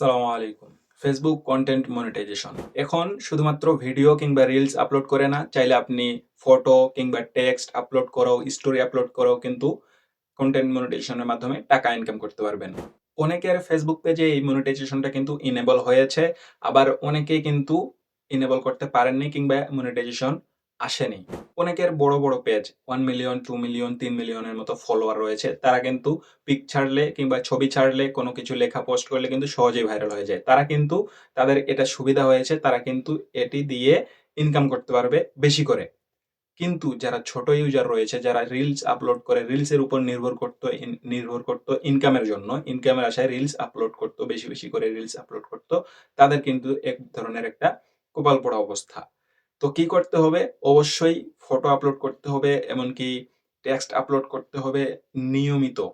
সালামু আলাইকুম Facebook content monetization এখন শুধুমাত্র ভিডিও কিংবা রিলস আপলোড করে না, চাইলে আপনি ফটো কিংবা টেক্সট আপলোড করো স্টোরি আপলোড করো কিন্তু কন্টেন্ট মনিটাইজেশনের মাধ্যমে টাকা ইনকাম করতে পারবেন। অনেকের ফেসবুক পেজে এই মনিটাইজেশনটা কিন্তু ইনেবল হয়েছে, আবার অনেকেই কিন্তু ইনেবল করতে পারেননি কিংবা মনিটাইজেশন আসেনি। অনেকের বড় বড় page one million two million তিন মিলিয়নের মতো ফলোয়ার রয়েছে। তারা কিন্তু পিক ছাড়লে কিংবা ছবি ছাড়লে, কোনো কিছু লেখা পোস্ট করলে কিন্তু সহজেই ভাইরাল হয়ে যায়। তারা কিন্তু তাদের এটা সুবিধা হয়েছে, তারা কিন্তু এটি দিয়ে ইনকাম করতে পারবে বেশি করে। কিন্তু যারা ছোট ইউজার রয়েছে, যারা রিলস আপলোড করে রিলসের উপর নির্ভর করতো নির্ভর করতো ইনকামের জন্য ইনকামের আশায় রিলস আপলোড করতো, বেশি বেশি করে রিলস আপলোড করতো, তাদের কিন্তু এক ধরনের একটা কপাল পড়া অবস্থা। তো কি করতে হবে? অবশ্যই ফটো আপলোড করতে হবে, এমনকি টেক্সট আপলোড করতে হবে নিয়মিত।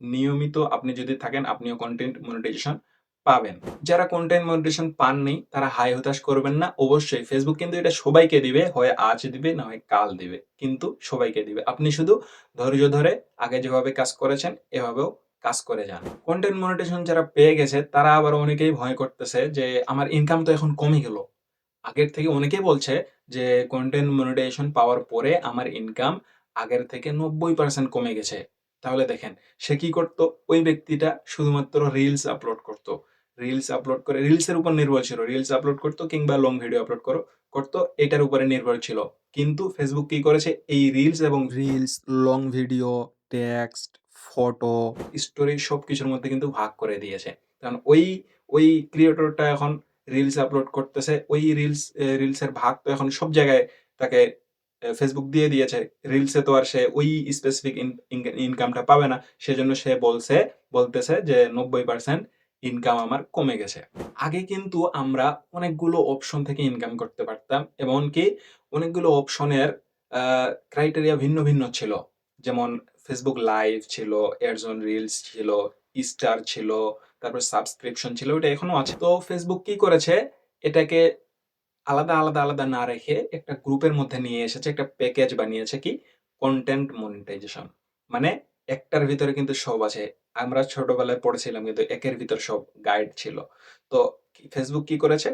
নিয়মিত আপনি যদি থাকেন, আপনিও কন্টেন্ট মনিটাইজেশন পাবেন। যারা কন্টেন্ট মনিটাইজেশন পাননি, তারা হাই হতাশ করবেন না। অবশ্যই ফেসবুক কিন্তু এটা সবাইকে দিবে, হয় আজ দিবে, না হয় কাল দিবে। কিন্তু সবাইকে দিবে। আপনি শুধু ধৈর্য ধরে আগে যেভাবে কাজ করেছেন, এভাবেও কাজ করে যান। কন্টেন্ট মনিটাইজেশন যারা পেয়ে গেছে, তারা আবার অনেকেই ভয় করতেছে যে, আমার ইনকাম তো এখন কমে গেল। আগের থেকে অনেকেই বলছে যে কন্টেন্ট মনিটাইজেশন পাওয়ার পরে আমার ইনকাম আগের থেকে নব্বই পার্সেন্ট কমে গেছে। তাহলে দেখেন সে কি করত? ওই ব্যক্তিটা শুধুমাত্র রিলস আপলোড করতো। রিলস আপলোড করে রিলসের উপর নির্ভর ছিল। রিলস আপলোড করতো কিংবা লং ভিডিও আপলোড করো করতো এটার উপরে নির্ভর ছিল। কিন্তু ফেসবুক কি করেছে? এই রিলস এবং reels long video text photo story সব কিছুর মধ্যে কিন্তু ভাগ করে দিয়েছে। কারণ ওই ওই ক্রিয়েটরটা এখন রিলস আপলোড করতেছে, ওই রিলস রিলসের ভাগ তো এখন সব জায়গায় তাকে ফেসবুক দিয়ে দিয়েছে। রিলসে তো আর সে ওই স্পেসিফিক ইনকামটা পাবে না। সেজন্য সে বলছে, বলতেছে যে নব্বই পার্সেন্ট ইনকাম আমার কমে গেছে। আগে কিন্তু আমরা অনেকগুলো অপশন থেকে ইনকাম করতে পারতাম, এমনকি অনেকগুলো অপশনের ক্রাইটেরিয়া ভিন্ন ভিন্ন ছিল। যেমন ফেসবুক লাইভ ছিল এয়ারজোন রিলস ছিল স্টার ছিল তারপর সাবস্ক্রিপশন ছিল ওটা এখনও আছে। তো ফেসবুক কি করেছে? এটাকে আলাদা আলাদা আলাদা না রেখে একটা গ্রুপের মধ্যে নিয়ে এসেছে, একটা প্যাকেজ বানিয়েছে কি? কন্টেন্ট মনিটাইজেশন মানে একটার ভিতরে কিন্তু সব আছে। আমরা ছোটবেলায় পড়েছিলাম, কিন্তু একের ভিতর সব গাইড ছিল। তো ফেসবুক কি করেছে?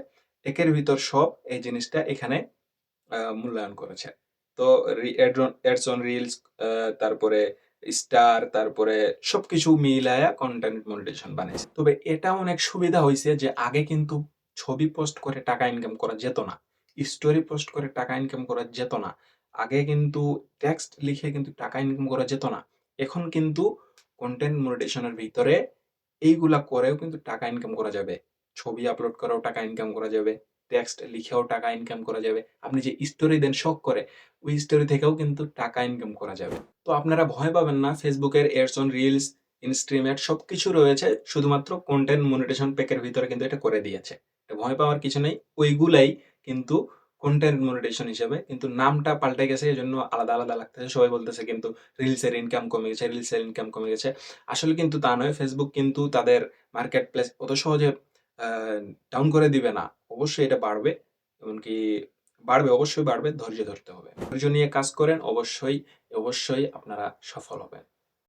একের ভিতর সব এই জিনিসটা এখানে মূল্যায়ন করেছে। তো এডস অন রিলস তারপরে স্টার, তারপরে সবকিছু মিলায়া কন্টেন্ট মনিটাইজেশন বানিয়েছে তবে এটা অনেক সুবিধা হয়েছে যে আগে কিন্তু ছবি পোস্ট করে টাকা ইনকাম করা যেত না স্টোরি পোস্ট করে টাকা ইনকাম করা যেত না। আগে কিন্তু টেক্সট লিখে কিন্তু টাকা ইনকাম করা যেত না। এখন কিন্তু কন্টেন্ট মনিটেশনের ভিতরে এইগুলা করেও কিন্তু টাকা ইনকাম করা যাবে। ছবি আপলোড করেও টাকা ইনকাম করা যাবে। টেক্সট লিখেও টাকা ইনকাম করা যাবে। আপনি যে স্টোরি দেন শখ করে, ওই স্টোরি থেকেও কিন্তু টাকা ইনকাম করা যাবে। তো আপনারা ভয় পাবেন না ফেসবুকের এয়ারস অন রিলস ইনস্ট্রিমেট সবকিছু রয়েছে, শুধুমাত্র কন্টেন্ট মনিটেশন প্যাকের ভিতরে কিন্তু এটা করে দিয়েছে। ভয় পাওয়ার কিছু নেই, ওইগুলাই কিন্তু কন্টেন্ট মনিটেশন হিসেবে কিন্তু নামটা পাল্টে গেছে এই জন্য আলাদা আলাদা লাগতেছে। সবাই বলতেছে কিন্তু রিলসের ইনকাম কমে গেছে রিলসের ইনকাম কমে গেছে। আসলে কিন্তু তা নয় ফেসবুক কিন্তু তাদের মার্কেট প্লেস অত সহজে ডাউন করে দিবে না। অবশ্যই এটা বাড়বে, এমনকি বাড়বে, অবশ্যই বাড়বে, ধৈর্য ধরতে হবে। ধৈর্য নিয়ে কাজ করেন, অবশ্যই অবশ্যই আপনারা সফল হবেন।